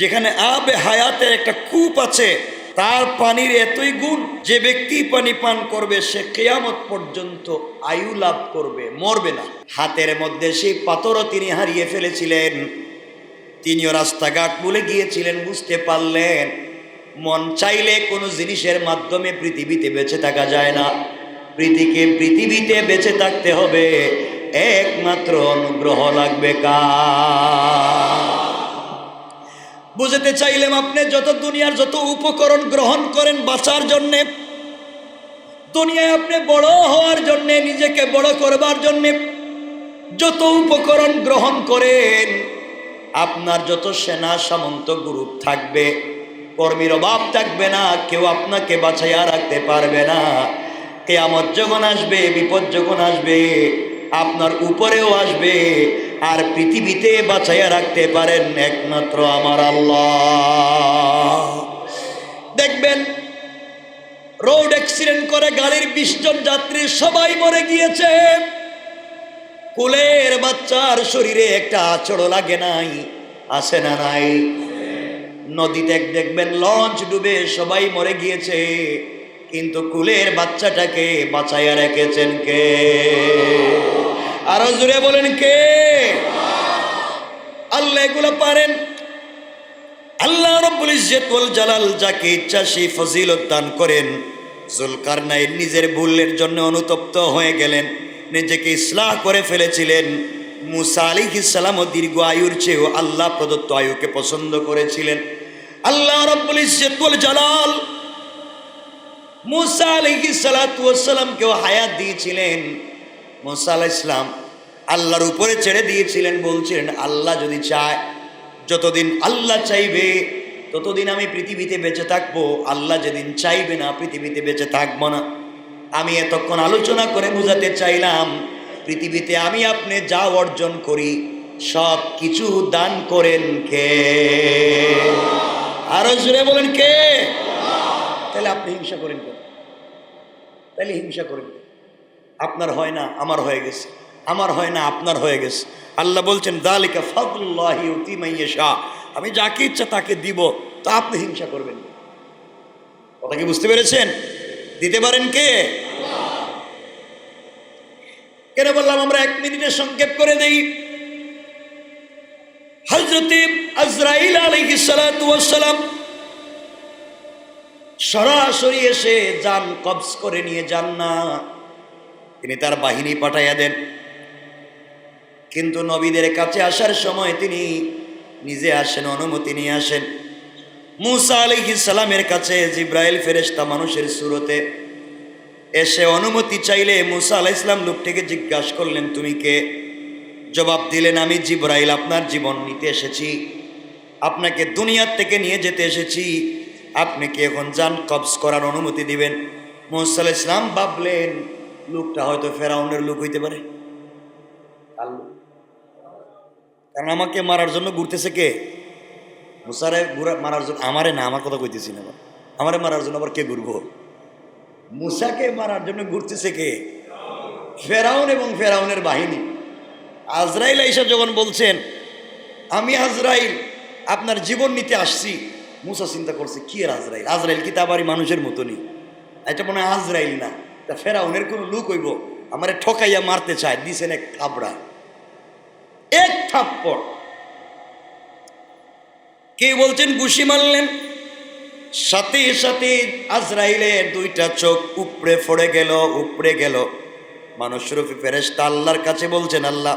যেখানে আবে হায়াতের একটা কূপ আছে, তার পানির এতই গুণ যে ব্যক্তি পানি পান করবে, সে কেয়ামত পর্যন্ত আয়ু লাভ করবে, মরবে না। হাতের মধ্যে সেই পাথরও তিনি হারিয়ে ফেলেছিলেন। তিনিও রাস্তাঘাট বলে গিয়েছিলেন, বুঝতে পারলেন, মন চাইলে কোনো জিনিসের মাধ্যমে পৃথিবীতে বেঁচে থাকা যায় না। পৃথিবীকে পৃথিবীতে বেঁচে থাকতে হবে, একমাত্র অনুগ্রহ লাগবে কা বুঝতে চাইলাম, আপনি যত দুনিয়ার যত উপকরণ গ্রহণ করেন বাঁচার জন্যে, দুনিয়ায় আপনি বড় হওয়ার জন্যে, নিজেকে বড় করবার জন্যে, যত উপকরণ গ্রহণ করেন, আপনার যত সেনা সামন্ত গ্রুপ থাকবে, কর্মীর অভাব থাকবে না, কেউ আপনাকে বাঁচাইয়া রাখতে পারবে না। কেয়ামত যখন আসবে, বিপদ যখন আসবে, আপনার উপরেও আসবে আর পৃথিবীতে বাঁচাইয়া রাখতে পারেন একমাত্র আমার আল্লাহ। দেখবেন, রোড অ্যাক্সিডেন্ট করে গাড়ির বিশ জন যাত্রী সবাই মরে গিয়েছে। কুলের বাচ্চার শরীরে একটা আচড় লাগে নাই আসে না নাই? নদীতে দেখবেন, লঞ্চ ডুবে সবাই মরে গিয়েছে, কিন্তু কুলের বাচ্চাটাকে বাঁচাইয়া রেখেছেন কে? আরও জুড়ে বলেন কে? আল্লাহ এগুলো পারেন। আল্লাহ রব্বুল ইজ্জত ওয়াল জালাল যাকে ইচ্ছা সেই ফজিলত দান করেন। জুলকারনাইন নিজের ভুলের জন্য অনুতপ্ত হয়ে গেলেন। নিজেকে ইসলাহ করে ফেলেছিলেন। মুসা আলী ও দীর্ঘ আয়ুর চেয়েও আল্লাহ প্রদত্ত আয়ুকে পছন্দ করেছিলেন। আল্লাহ রব্বুল ইজ্জত ওয়াল জালাল মুসা আলহি সালাতামকেও হায়াত দিয়েছিলেন। মুসা আলাহ ইসলাম আল্লাহর উপরে ছেড়ে দিয়েছিলেন, বলছিলেন, আল্লাহ যদি চায়, যতদিন আল্লাহ চাইবে, ততদিন আমি পৃথিবীতে বেঁচে থাকব। আল্লাহ যেদিন চাইবে না, পৃথিবীতে বেঁচে থাকব না। আমি এতক্ষণ আলোচনা করে বোঝাতে চাইলাম, পৃথিবীতে আমি আপনি যা অর্জন করি, সব কিছু দান করেন কে? আরও জুড়ে বলেন কে? তাহলে আপনি হিংসা করেন তাহলে হিংসা করেন? আপনার হয় না, আমার হয়ে গেছে। আমার হয় না, আপনার হয়ে গেছে। আল্লাহ বলছেন, দালিকা ফদুল্লাহি শাহ আমি যাকে ইচ্ছা তাকে দিব, তা আপনি হিংসা করবেন কথা কি বুঝতে পেরেছেন? দিতে পারেন কে? কেন বললাম, আমরা এক মিনিটে সংক্ষেপ করে দেই। হজরতে আজরাইল ওয়াস সালাম সরাসরি এসে যান, কবজ করে নিয়ে যান না। তিনি তার বাহিনী পাঠাইয়া দেন। কিন্তু নবীদের কাছে আসার সময় তিনি নিজে আসেন, অনুমতি নিয়ে আসেন। মুসা সালামের কাছে জিব্রাইল ফেরেশতা মানুষের সুরতে এসে অনুমতি চাইলে মুসা আলাহ ইসলাম লোকটিকে জিজ্ঞাসা করলেন, তুমি কে? জবাব দিলেন, আমি জিব্রাইল, আপনার জীবন নিতে এসেছি। আপনাকে দুনিয়ার থেকে নিয়ে যেতে এসেছি। আপনি কি এখন যান কবজ করার অনুমতি দিবেন? মুসা আলাহ ইসলাম ভাবলেন লোকটা হয়তো ফেরাউনের লোক হইতে পারে। কারণ আমাকে মারার জন্য ঘুরতেছে কে? মুসারে ঘুরা মারার জন্য আমারে না, আমার কথা কইতেছি না। আমারে মারার জন্য আবার কে ঘুরবো? মুসাকে মারার জন্য ঘুরতেছে কে? ফেরাউন এবং ফেরাউনের বাহিনী। আজরাইল আইসা যখন বলছেন, আমি আজরাইল, আপনার জীবন নিতে আসছি। মুসা চিন্তা করছে, কি এর আজরাইল? আজরাইল কি তা মানুষের মতনই? এটা মনে হয় আজরাইল না। তা ফেরাউনের কোনো লুক হইব, আমারে ঠকাইয়া মারতে চায়, দিছেন এক থাপড়া। এক থাপ্পড়। কে বলছেন, ঘুষি মারলেন? সাথে সাথে আজরাইলের দুইটা চোখ উপড়ে পড়ে গেল, উপড়ে গেল। মানুষ রূপী ফেরেশতা আল্লাহর কাছে বলছেন, আল্লাহ,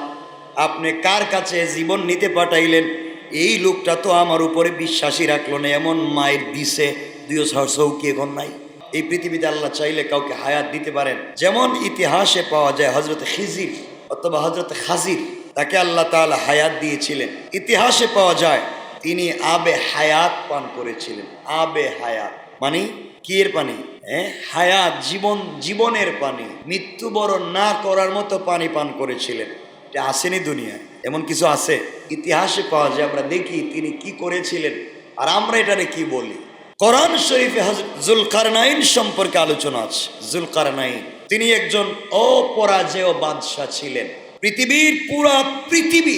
আপনি কার কাছে জীবন নিতে পাঠাইলেন? এই লোকটা তো আমার উপরে বিশ্বাসী রাখল না, এমন মায়ের দিছে, দুই সৌকি এখন নাই। এই পৃথিবীতে আল্লাহ চাইলে কাউকে হায়াত দিতে পারেন। যেমন ইতিহাসে পাওয়া যায় হজরত খিজির অথবা হজরত খাজির, তাকে আল্লাহ তাআলা হায়াত দিয়েছিলেন। ইতিহাসে পাওয়া যায় তিনি আবে হায়াত পান করেছিলেন। আবে হায়াত। মানে কি এর পানি? হ্যাঁ? হায়াত, জীবন, জীবনের পানি। মৃত্যুবরণ না করার মতো পানি পান করেছিলেন। এটা আসেনি দুনিয়ায়। এমন কিছু আছে? ইতিহাসে পাওয়া যায়, আমরা দেখি তিনি কি করেছিলেন। আর আমরা এটারে কি বলি? কোরআন শরীফে জুলকারনাইন সম্পর্কে আলোচনা আছে। জুলকারনাইন, তিনি একজন অপরাজেয় বাদশাহ ছিলেন। পৃথিবীর পুরা পৃথিবী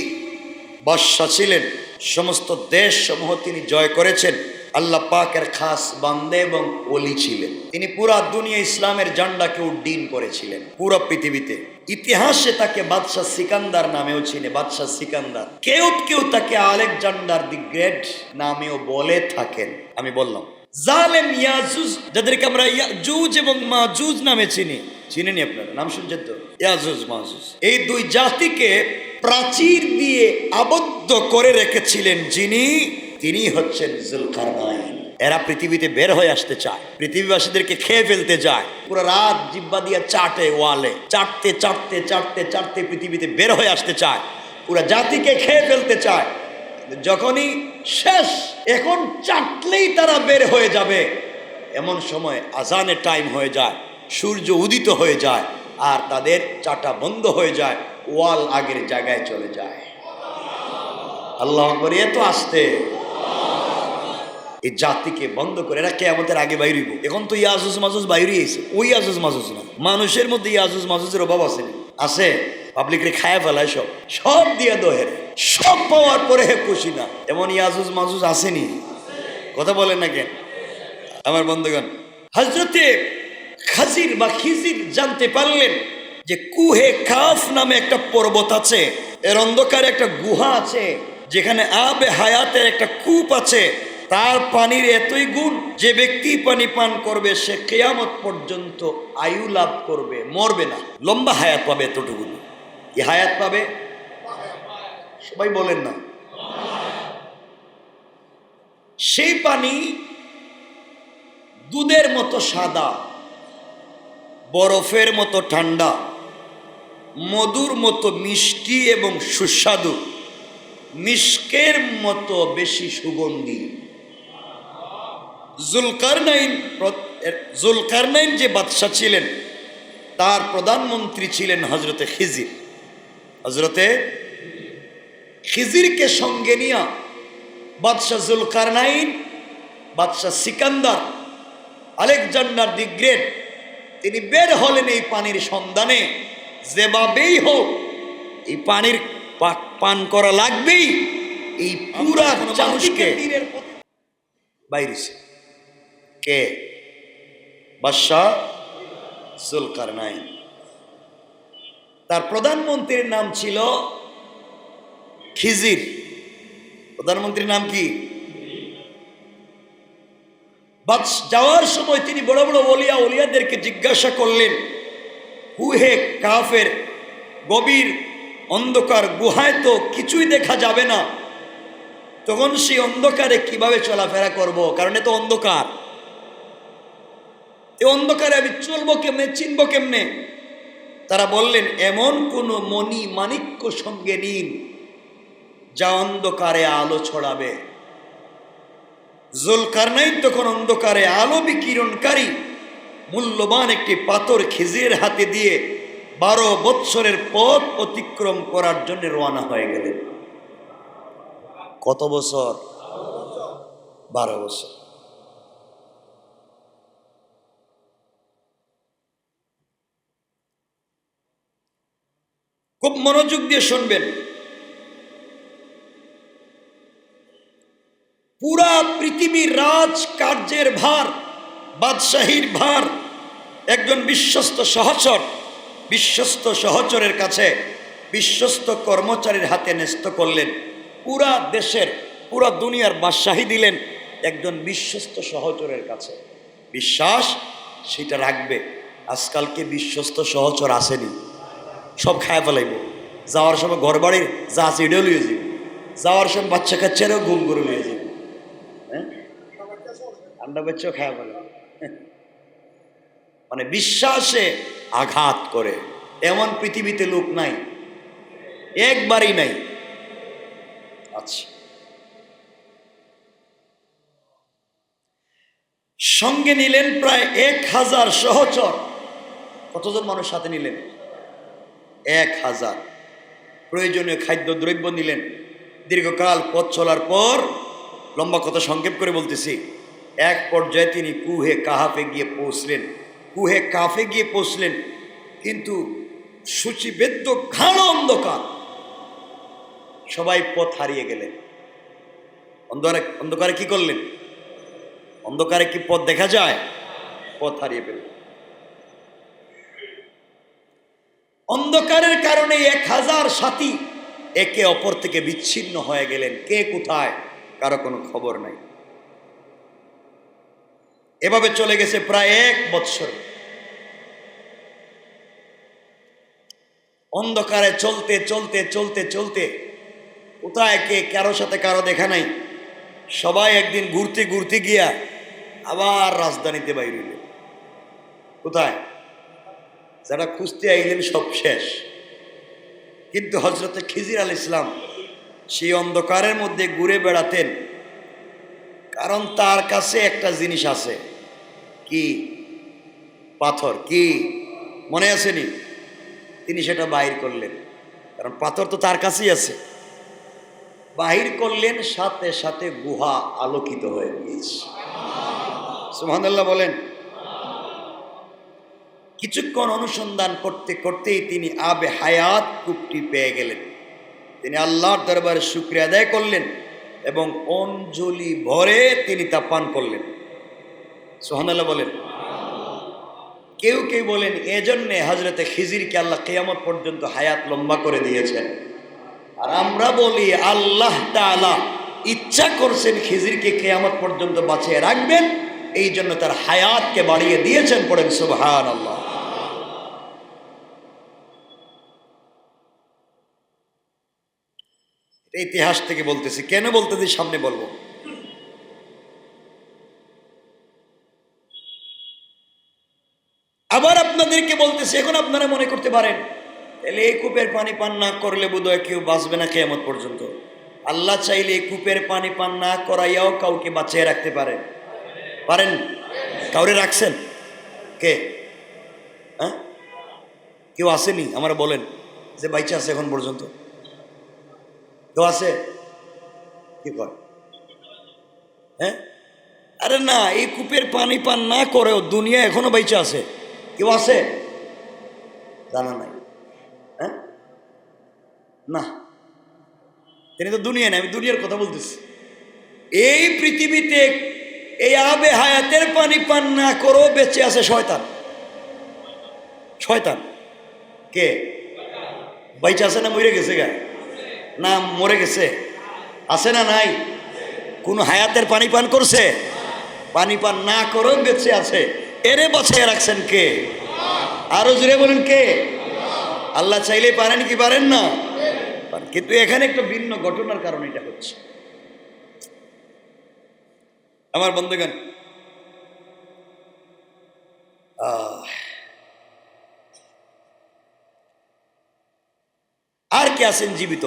বাদশাহ ছিলেন। সমস্ত দেশ সমূহ তিনি জয় করেছেন। আল্লাহ পাকের খাস বান্দে এবং ওলি ছিলেন। তিনি পুরা দুনিয়া ইসলামের জান্ডাকে উড্ডীন করেছিলেন, পুরো পৃথিবীতে। ইতিহাসে তাকে বাদশাহ সিকান্দার নামেও চিনে, বাদশাহ সিকান্দার। কেউ কেউ তাকে আলেকজান্ডার দি গ্রেট নামেও বলে থাকেন। আমি বললাম, জালেম ইয়াজুজ, যাদেরকে আমরা ইয়াজুজ এবং মাজুজ নামে চিনি। চিনেনি আপনারা, নাম শুনছেন তো? ইয়াজুজ, মাজুজ। এই দুই জাতিকে প্রাচীর দিয়ে আবদ্ধ করে রেখেছিলেন যিনি তিনি হচ্ছেন জুলকারনাইন। এরা পৃথিবীতে বের হয়ে আসতে চায়। পৃথিবীবাসীদেরকে খেয়ে ফেলতে যায়। পুরো রাত জিব্বা দিয়ে চাটে ওয়ালে। চাটতে চাটতে চাটতে চাটতে পৃথিবীতে বের হয়ে আসতে চায়। পুরো জাতিকে খেয়ে ফেলতে চায়। যখনই শেষ, এখন চাটলেই তারা বের হয়ে যাবে। এমন সময় আজানের টাইম হয়ে যায়। সূর্য উদিত হয়ে যায় আর তাদের চাটা বন্ধ হয়ে যায়। ওয়াল আগের জায়গায় চলে যায়। আল্লাহ আকবর এত আসতে। এই জাতিকে বন্ধ করে, এরা কেমতের আগে বাইরিব এখন তো ইয়াজুজ মাজুজ বাইরে এসে ওই ইয়াজুজ মাজুজ না। মানুষের মধ্যে ইয়াজুজ মাজুজের অভাব আছে আছে পাবলিক রে খায় ফেলায় সব। সব দিয়ে দোহের। সব পাওয়ার পরে হে খুশি না। এমন ইয়াজুজ মাজুজ আসেনি। কথা বলেন না কেন? আমার বন্ধুগণ হজরতে খাজির বা খিজির জানতে পারলেন যে কুহে কাফ নামে একটা পর্বত আছে। এর অন্ধকারে একটা গুহা আছে। যেখানে আবে হায়াতের একটা কূপ আছে। তার পানির এতই গুণ যে ব্যক্তি পানি পান করবে, সে কেয়ামত পর্যন্ত আয়ু লাভ করবে, মরবে না। লম্বা হায়াত পাবে এতটুকু কি হায়াত পাবে? সবাই বলেন না। সেই পানি দুধের মতো সাদা, বরফের মতো ঠান্ডা, মধুর মতো মিষ্টি এবং সুস্বাদু, মিষ্কের মতো বেশি সুগন্ধি। জুলকারনাইন জুলকারনাইন যে বাদশাহ ছিলেন তার প্রধানমন্ত্রী ছিলেন হজরতে খিজির। হজরতে খিজিরকে সঙ্গে নিয়া বাদশাহ জুলকারনাইন বাদশাহ সিকান্দার আলেকজান্ডার দি গ্রেট তিনি বের হলেন এই পানির সন্ধানে। যেভাবেই হোক এই পানির পান করা লাগবেই এই পুরা মানুষকে বাইরেছে। কে? বাদশাহ জুলকার তার প্রধানমন্ত্রীর নাম ছিল খিজির। প্রধানমন্ত্রীর নাম কি? যাওয়ার সময় তিনি বড় বড় ওলিয়া ওলিয়াদেরকে জিজ্ঞাসা করলেন হুহে কাফের, গভীর অন্ধকার গুহায় তো কিছুই দেখা যাবে না। তখন সেই অন্ধকারে কীভাবে চলাফেরা করব? কারণ এ তো অন্ধকার। এই অন্ধকারে আমি চলবো কেমনে, চিনবো কেমনে? তারা বললেন, এমন কোনো মণি মাণিক্য সঙ্গে নিন, যা অন্ধকারে আলো ছড়াবে। জুলকারনাইন তখন অন্ধকারে আলো বিকিরণকারী, মূল্যবান একটি পাথর খিজিরের হাতে দিয়ে বারো বৎসরের পথ অতিক্রম করার জন্য রওনা হয়ে গেলেন। কত বছর? বারো বছর। খুব মনোযোগ দিয়ে শুনবেন। পুরা পৃথিবীর রাজ কার্যের ভার, বাদশাহীর ভার, একজন বিশ্বস্ত সহচর, বিশ্বস্ত সহচরের কাছে বিশ্বস্ত কর্মচারীর হাতে ন্যস্ত করলেন। পুরা দেশের, পুরা দুনিয়ার বাদশাহী দিলেন একজন বিশ্বস্ত সহচরের কাছে। বিশ্বাস, সেটা রাখবে। আজকালকে বিশ্বস্ত সহচর আসেনি। সব খায় ফেলাইব। যাওয়ার সময় ঘর বাড়ির যা আছে এটাও লিয়ে যাবে যাওয়ার সময় বাচ্চা কাচ্চারও ঘুম করে লিয়ে যাবে হ্যাঁ? বাচ্চাও খায় ফেলে মানে বিশ্বাসে আঘাত করে। এমন পৃথিবীতে লোক নাই। একবারই নাই। আচ্ছা। সঙ্গে নিলেন প্রায় এক হাজার সহচর। কতজন মানুষ সাথে নিলেন? এক হাজার। প্রয়োজনীয় খাদ্য দ্রব্য নিলেন। দীর্ঘকাল পথ চলার পর লম্বা কথা সংক্ষেপ করে বলতেছি, এক পর্যায়ে তিনি কুহে কাহাফে গিয়ে পৌঁছলেন। কুহে কাফে গিয়ে পৌঁছলেন, কিন্তু সূচিবেদ্য ঘাড় অন্ধকার। সবাই পথ হারিয়ে গেলেন। অন্ধকারে অন্ধকারে কি করলেন? অন্ধকারে কি পথ দেখা যায়? পথ হারিয়ে ফেললেন। অন্ধকারের কারণে এক হাজার সাথী একে অপর থেকে বিচ্ছিন্ন হয়ে গেলেন। কে কোথায়? কারও কোনো খবর নাই। এভাবে চলে গেছে প্রায় এক বৎসর। অন্ধকারে চলতে চলতে চলতে চলতে কোথায় কে কারও সাথে কারও দেখা নাই। সবাই একদিন ঘুরতে ঘুরতে গিয়া আবার রাজধানীতে বাইরে কোথায়? যারা খুঁজতে আইলেন সব শেষ। কিন্তু হজরতে খিজির আল ইসলাম সেই অন্ধকারের মধ্যে ঘুরে বেড়াতেন। কারণ তার কাছে একটা জিনিস আছে। কি? পাথর। কি? মনে আসেনি তিনি সেটা বাহির করলেন। কারণ পাথর তো তার কাছেই আছে। বাহির করলেন, সাথে সাথে গুহা আলোকিত হয়ে গিয়েছে। সুহানাল্লাহ বলেন কিছুক্ষণ অনুসন্ধান করতে করতেই তিনি আবে হায়াত কূপটি পেয়ে গেলেন। তিনি আল্লাহর দরবারে শুক্রিয়া আদায় করলেন এবং অঞ্জলি ভরে তিনি তা পান করলেন। সোহানাল্লাহ বলেন। কেউ কেউ বলেন, এজন্যে হজরতে খিজিরকে আল্লাহ কেয়ামত পর্যন্ত হায়াত লম্বা করে দিয়েছেন। আর আমরা বলি, আল্লাহ তাআলা ইচ্ছা করছেন খিজিরকে কেয়ামত পর্যন্ত বাঁচিয়ে রাখবেন এই জন্য তার হায়াতকে বাড়িয়ে দিয়েছেন, পড়েন সুবহান আল্লাহ এটা ইতিহাস থেকে বলতেছি। কেন বলতেছি সামনে বলব? আবার আপনাদেরকে বলতেছি, এখন আপনারা মনে করতে পারেন, তাহলে এই কূপের পানি পান না করলে বোধহয় কেউ বাঁচবে না কেয়ামত পর্যন্ত। আল্লাহ চাইলে এই কূপের পানি পান না করাইয়াও কাউকে বাঁচিয়ে রাখতে পারেন পারেন? কাউরে রাখছেন? কে? হ্যাঁ? কেউ আসেনি? আমার বলেন। যে বাইচে আছে এখন পর্যন্ত। কেউ আছে? কি কর হ্যাঁ? আরে না, এই কূপের পানি পান না করেও দুনিয়া এখনও বাইচে আছে। কেউ আছে? জানা নাই। হ্যাঁ? না। তিনি তো দুনিয়া নেই, আমি দুনিয়ার কথা বলতেছি। এই পৃথিবীতে এই আবে হায়াতের পানি পান না করেও বেঁচে আছে শয়তান। শয়তান। কে? বাইচে আছে না মরে গেছে গা? না মরে গেছে। আছে না নাই? কোন হায়াতের পানি পান করছে? পানি পান না করেও বেঁচে আছে। এরে বাছাই রাখছেন কে? আরও জুড়ে বলেন কে? আল্লাহ চাইলে পারেন কি পারেন না? কিন্তু এখানে একটা ভিন্ন ঘটনার কারণে এটা হচ্ছে। আমার বন্ধুগণ আর কে আছেন জীবিত?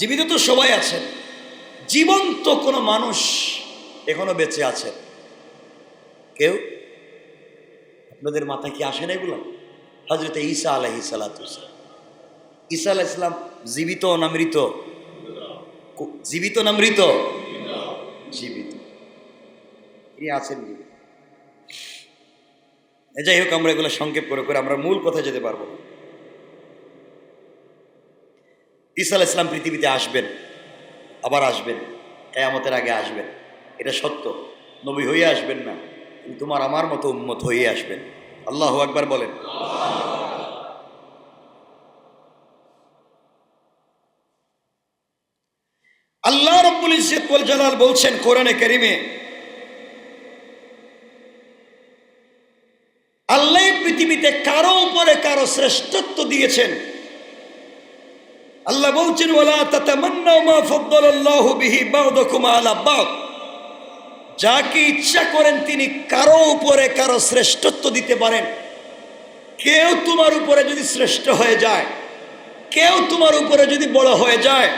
জীবিত তো সবাই আছেন, জীবন্ত কোনো মানুষ এখনও বেঁচে আছেন কেউ? আপনাদের মাথায় কি আসে না এগুলো? হজরত ঈসা আলহি সালাতুসাল ঈসা আলাহ ইসলাম জীবিত না মৃত? জীবিত না মৃত? জীবিত। তিনি আছেন জীবিত। যাই হোক, আমরা এগুলো সংক্ষেপ করে করে আমরা মূল কথা যেতে পারব না। ঈসা ইসলাম পৃথিবীতে আসবেন, আবার আসবেন, কেয়ামতের আগে আসবেন। এটা সত্য। নবী হয়ে আসবেন না তোমার আমার মতো উম্মত হয়ে আসবেন। আল্লাহ একবার বলেন। আল্লাহ রব্বুল ইজ্জত জালাল বলছেন কোরআনে কারিমে, আল্লাহ পৃথিবীতে কারও উপরে কারও শ্রেষ্ঠত্ব দিয়েছেন আল্লাহ বলছেন, ওয়ালা তাতামান্নাউ মা ফাদ্দালাল্লাহু বিহি বা'দাকুম আলা বা'দ। যাকে ইচ্ছা করেন তিনি কারও উপরে কারও শ্রেষ্ঠত্ব দিতে পারেন। কেউ তোমার উপরে যদি শ্রেষ্ঠ হয়ে যায়, কেউ তোমার উপরে যদি বড় হয়ে যায়,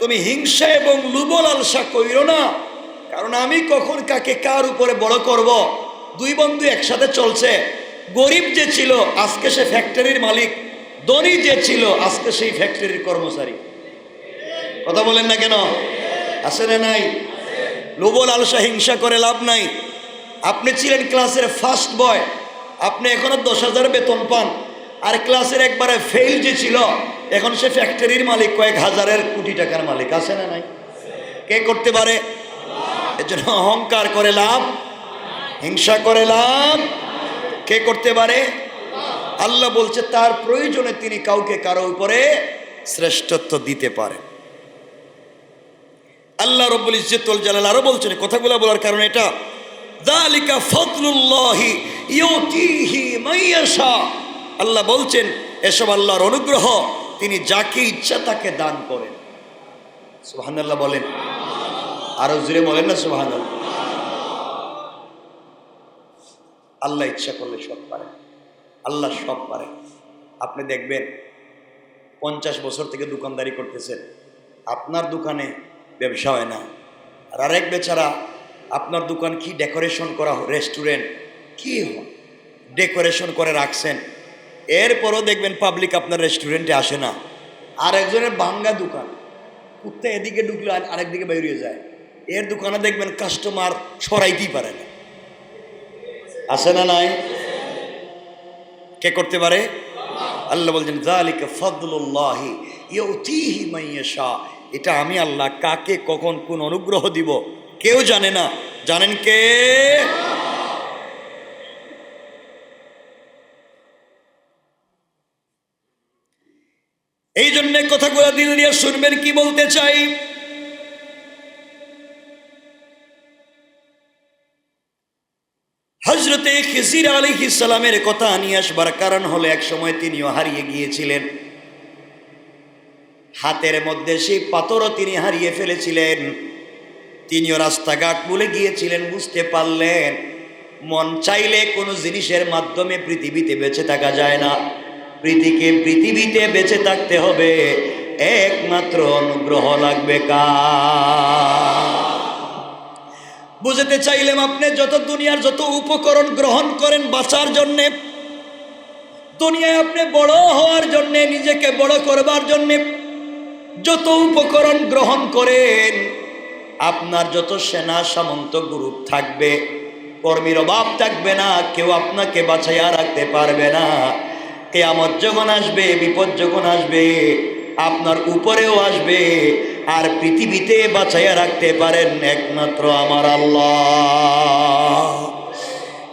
তুমি হিংসা এবং লুবল আলসা কইরো না, কারণ আমি কখন কাকে কার উপরে বড় করব? দুই বন্ধু একসাথে চলছে। গরিব যে ছিল, আজকে সে ফ্যাক্টরির মালিক। ধনী যে ছিল, আজকে সেই ফ্যাক্টরির কর্মচারী। কথা বলেন না কেন? আছে না নাই? লোবল আলসা হিংসা করে লাভ নাই। আপনি ছিলেন ক্লাসের ফার্স্ট বয় আপনি এখনও দশ হাজার বেতন পান। আর ক্লাসের একবারে ফেল যে ছিল, এখন সে ফ্যাক্টরির মালিক, কয়েক হাজারের কোটি টাকার মালিক। আছে না নাই? কে করতে পারে? এর জন্য অহংকার করে লাভ। হিংসা করে লাভ। কে করতে পারে? আল্লাহ বলছে, তার প্রয়োজনে তিনি কাউকে কারও উপরে শ্রেষ্ঠত্ব দিতে পারে আল্লাহ রব্বুল ইজ্জতুল জালাল আরও বলছেন কথাগুলো বলার কারণ এটা। যালিকা ফদলুল্লাহি ইউতিহি মাইয়াশা আল্লাহ বলছেন, এসব আল্লাহর অনুগ্রহ, তিনি যাকে ইচ্ছা তাকে দান করেন। সুবহানাল্লাহ বলেন। আরও জুড়ে বলেন না সুবহানাল্লাহ। আল্লাহ ইচ্ছা করলে সব পারে আল্লাহ সব পারে। আপনি দেখবেন, পঞ্চাশ বছর থেকে দোকানদারি করতেছেন। আপনার দোকানে ব্যবসা হয় না। আর আরেক বেচারা, আপনার দোকান কি ডেকোরেশন করা রেস্টুরেন্ট, কি ডেকোরেশন করে রাখছেন। এরপরও দেখবেন পাবলিক আপনার রেস্টুরেন্টে আসে না। আর একজনের বাঙ্গা দোকান। কুত্তা এদিকে ঢুকলে আরেকদিকে বেরিয়ে যায়। এর দোকানে দেখবেন কাস্টমার সরাইতেই পারে না। আসে না নাই? কে করতে পারে? আল্লাহ বলছেন জালিকা ফদলুল্লাহি ইউতিহি মাইয়াশা এটা আমি আল্লাহ কাকে কখন কোন অনুগ্রহ দিব? কেউ জানে না। জানেন কে? এই জন্য কথাগুলো দিল দিয়ে শুনবেন কি বলতে চাই? খিজির আলী সালামের কথা নিয়ে আসবার কারণ হলো এক সময় তিনিও হারিয়ে গিয়েছিলেন। হাতের মধ্যে সেই পাথরও তিনি হারিয়ে ফেলেছিলেন। তিনিও রাস্তাঘাট বলে গিয়েছিলেন, বুঝতে পারলেন, মন চাইলে কোনো জিনিসের মাধ্যমে পৃথিবীতে বেঁচে থাকা যায় না। পৃথিবীকে পৃথিবীতে বেঁচে থাকতে হবে। একমাত্র অনুগ্রহ লাগবে কা বুঝতে চাইলাম আপনি যত দুনিয়ার যত উপকরণ গ্রহণ করেন বাঁচার জন্যে, দুনিয়ায় আপনি বড় হওয়ার জন্যে, নিজেকে বড় করবার জন্যে যত উপকরণ গ্রহণ করেন, আপনার যত সেনা সামন্ত গ্রুপ থাকবে, কর্মীর অভাব থাকবে না, কেউ আপনাকে বাঁচাইয়া রাখতে পারবে না। কেয়ামত যখন আসবে, বিপদ যখন আসবে, আপনার উপরেও আসবে আর পৃথিবীতে বাঁচাইয়া রাখতে পারেন একমাত্র আমার আল্লাহ।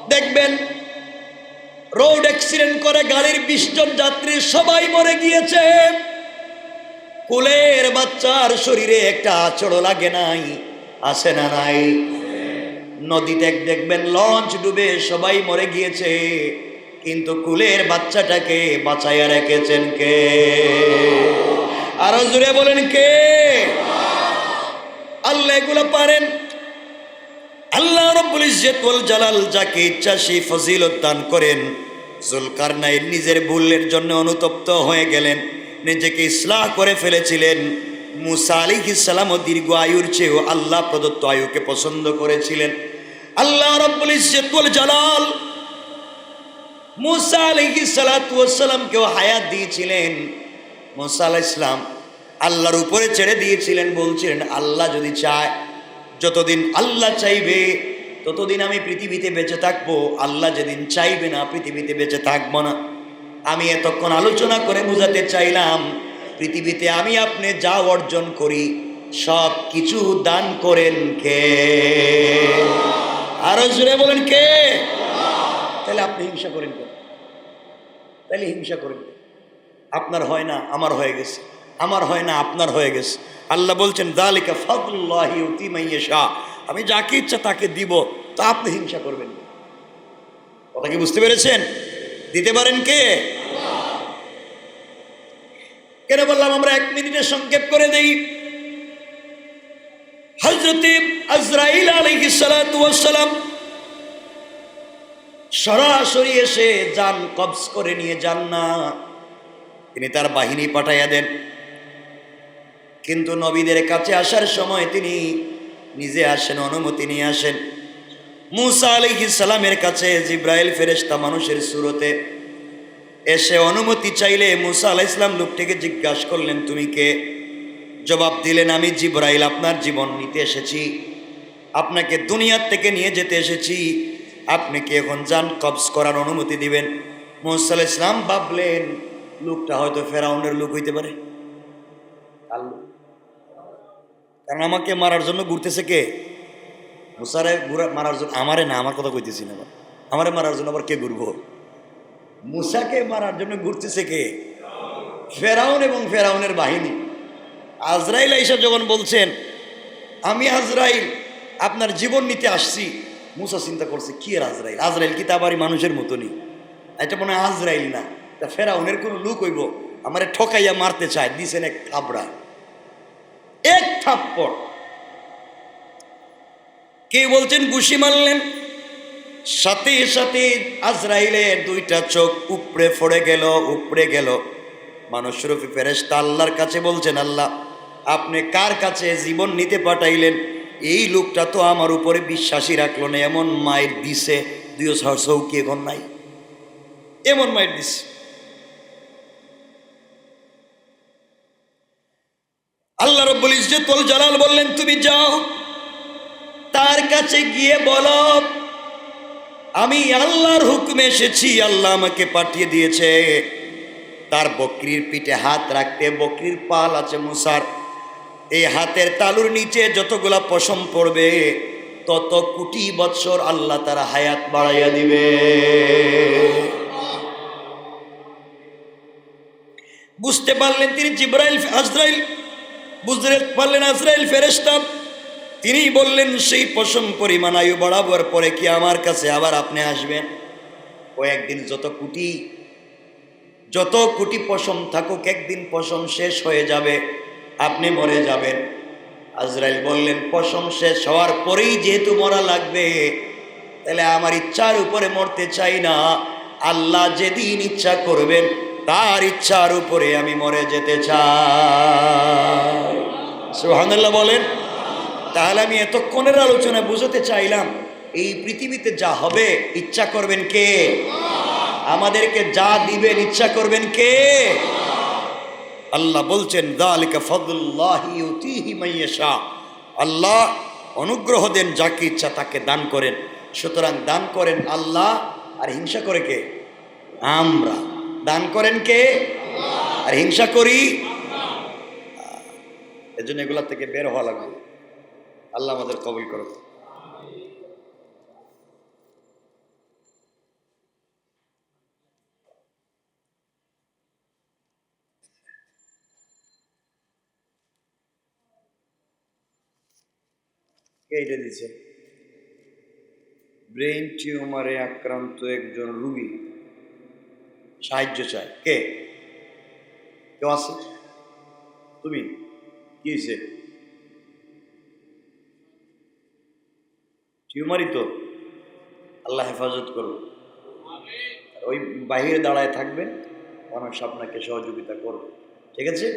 দেখবেন, রোড অ্যাক্সিডেন্ট করে গাড়ির বিশ জন যাত্রী, সবাই মরে গিয়েছে। কুলের বাচ্চার শরীরে একটা আচড় লাগে নাই আসে না নাই? নদীতে দেখবেন, লঞ্চ ডুবে সবাই মরে গিয়েছে। কিন্তু কুলের বাচ্চাটাকে বাঁচাইয়া রেখেছেন কে? আরও জুড়ে বলেন কে? আল্লাহ এগুলো পারেন। আল্লাহ রব্বুল ইজ্জতুল জালাল যাকে ইচ্ছা সেই ফজিলত দান করেন। জুলকারনাইন নিজের ভুলের জন্য অনুতপ্ত হয়ে গেলেন, নিজেকে ইসলাহ করে ফেলেছিলেন। মুসা আলী ইসালামও দীর্ঘ আয়ুর চেয়েও আল্লাহ প্রদত্ত আয়ুকে পছন্দ করেছিলেন। আল্লাহ রব্বুল ইজ্জতুল জালাল মুসা আলী সালাতামকেও হায়াত দিয়েছিলেন। মুসা আলাহ ইসলাম আল্লাহর উপরে ছেড়ে দিয়েছিলেন, বলছিলেন, আল্লাহ যদি চায়, যতদিন আল্লাহ চাইবে, ততদিন আমি পৃথিবীতে বেঁচে থাকব। আল্লাহ যেদিন চাইবে না, পৃথিবীতে বেঁচে থাকব না। আমি এতক্ষণ আলোচনা করে বোঝাতে চাইলাম, পৃথিবীতে আমি আপনি যা অর্জন করি, সব কিছু দান করেন কে? আরও জুড়ে বলেন কে? তাহলে আপনি হিংসা করেন তাহলে হিংসা করেন আপনার হয় না, আমার হয়ে গেছে। আমার হয় না, আপনার হয়ে গেছে। আল্লাহ বলছেন, দালিকা ফদুল্লাহি শাহ আমি যাকে ইচ্ছা তাকে দিব, তা আপনি হিংসা করবেন না। কথা কি বুঝতে পেরেছেন? দিতে পারেন কে? কেন বললাম, আমরা এক মিনিটে সংক্ষেপ করে দেই। আজরাইল সালাম সরাসরি এসে যান কবজ করে নিয়ে যান না। তিনি তার বাহিনী পাঠাইয়া দেন। কিন্তু নবীদের কাছে আসার সময় তিনি নিজে আসেন, অনুমতি নিয়ে আসেন। মুসা আলাইহিস সালামের কাছে জিব্রাইল ফেরেশতা মানুষের সুরতে এসে অনুমতি চাইলে মুসা আলাহ ইসলাম লোকটিকে জিজ্ঞাসা করলেন, তুমি কে? জবাব দিলেন, আমি জিব্রাইল, আপনার জীবন নিতে এসেছি। আপনাকে দুনিয়ার থেকে নিয়ে যেতে এসেছি। আপনি কি এখন যান? কবজ করার অনুমতি দিবেন। আলাহ ইসলাম ভাবলেন, লোকটা হয়তো ফেরাউনের লোক হইতে পারে। লোক কারণ আমাকে মারার জন্য ঘুরতেছে কে? মুসারে ঘুরা মারার জন্য আমারে না, আমার কথা কইতেছি না আমারে মারার জন্য আবার কে ঘুরবো? মুসাকে মারার জন্য ঘুরতেছে কে? ফেরাউন এবং ফেরাউনের বাহিনী। আজরাইল আইসা যখন বলছেন, আমি আজরাইল, আপনার জীবন নিতে আসছি। মুসা চিন্তা করছে, কি আর আজরাইল? আজরাইল কি তা বাড়ি মানুষের মতনই? এটা মনে হয় আজরাইল না। তা ফেরাউনের কোনো লুক হইব, আমারে ঠকাইয়া মারতে চায়। দিছেন এক থাবড়া এক থাপ্পড়। কে বলছেন, ঘুষি মারলেন? সাথে সাথে আজরাইলের দুইটা চোখ উপড়ে পড়ে গেল, উপড়ে গেল। মানুষ রূপী ফেরেশতা আল্লাহর কাছে বলছেন, আল্লাহ, আপনি কার কাছে জীবন নিতে পাঠাইলেন? এই লোকটা তো আমার উপরে বিশ্বাসী রাখল না। এমন মায়ের দিছে দুইও চৌকি এখন নাই। এমন মায়ের দিছে। আল্লাহ রব্বুল ইজ্জতুল জালাল বললেন, তুমি যাও, তার কাছে গিয়ে বলো, আমি আল্লাহর হুকুমে এসেছি, আল্লাহ আমাকে পাঠিয়ে দিয়েছে। তার বকরির পিঠে হাত রাখতে, বকরির পাল আছে মুসার, এই হাতের তালুর নিচে যতগুলা পশম পড়বে, তত কোটি বৎসর আল্লাহ তারা হায়াত বাড়াইয়া দিবে। বুঝতে পারলেন তিনি জিব্রাইল, আজরাইল বুঝতে পারলেন আজরাইল ফেরেস্তা তিনি বললেন, সেই পশম পরিমাণ আয়ু বাড়াবার পরে কি আমার কাছে আবার আপনি আসবেন? কয়েকদিন যত কুটি যত কুটি পশম থাকুক, একদিন পশম শেষ হয়ে যাবে, আপনি মরে যাবেন। আজরাইল বললেন, পশম শেষ হওয়ার পরেই যেহেতু মরা লাগবে, তাহলে আমার ইচ্ছার উপরে মরতে চাই না। আল্লাহ যেদিন ইচ্ছা করবেন তার ইচ্ছার উপরে আমি মরে যেতে চাই। বলেন, তাহলে আমি এতক্ষণের আলোচনা বুঝতে চাইলাম, এই পৃথিবীতে যা হবে, ইচ্ছা করবেন কে? আমাদেরকে যা দিবেন, ইচ্ছা করবেন কে? আল্লাহ বলছেন আল্লাহ অনুগ্রহ দেন, যাকে ইচ্ছা তাকে দান করেন। সুতরাং দান করেন আল্লাহ, আর হিংসা করে কে? আমরা। দান করেন কে? আর হিংসা করি? এজন্য এগুলা থেকে বের হওয়া লাগবে। আল্লাহ আমাদের কবল করো কে এটা দিছে? ব্রেন টিউমারে আক্রান্ত একজন রুগী। সাহায্য চায়। কে? কেউ আছে? তুমি? কি হয়েছে টিউমারই তো। আল্লাহ হেফাজত করো ওই বাহিরে দাঁড়ায় থাকবেন, মানুষ আপনাকে সহযোগিতা করবে। ঠিক আছে?